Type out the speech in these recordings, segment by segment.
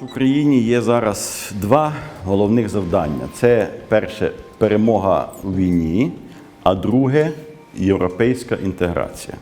В Україні є зараз два головних завдання: це перше перемога у війні, а друге європейська інтеграція.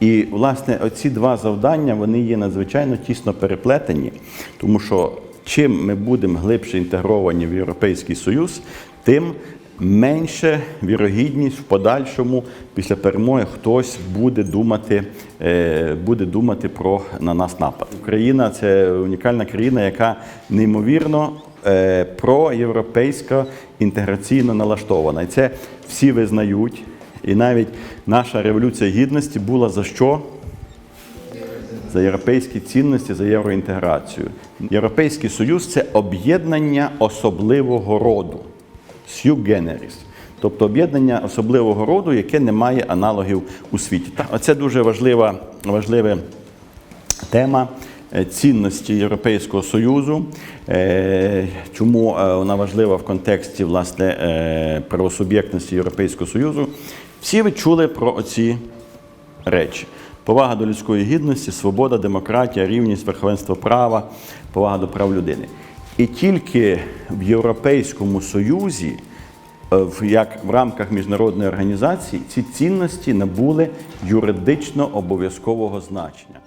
І власне оці два завдання вони є надзвичайно тісно переплетені, тому що чим ми будемо глибше інтегровані в Європейський Союз, тим менше вірогідність в подальшому після перемоги хтось буде думати, е, буде думати про на нас напад. Україна це унікальна країна, яка неймовірно е, проєвропейсько інтеграційно налаштована. І це всі визнають. І навіть наша революція гідності була за що? за європейські цінності, за євроінтеграцію. Європейський Союз це об'єднання особливого роду «Sui generis», тобто об'єднання особливого роду, яке не має аналогів у світі. Оце дуже важлива, важлива тема. е, Цінності Європейського Союзу, Е, чому е, вона важлива в контексті власне правосуб'єктності Європейського Союзу. Всі ви чули про оці речі: повага до людської гідності, свобода, демократія, рівність, верховенство права, повага до прав людини. І тільки в Європейському Союзі, е, як в рамках міжнародної організації, ці цінності набули юридично обов'язкового значення.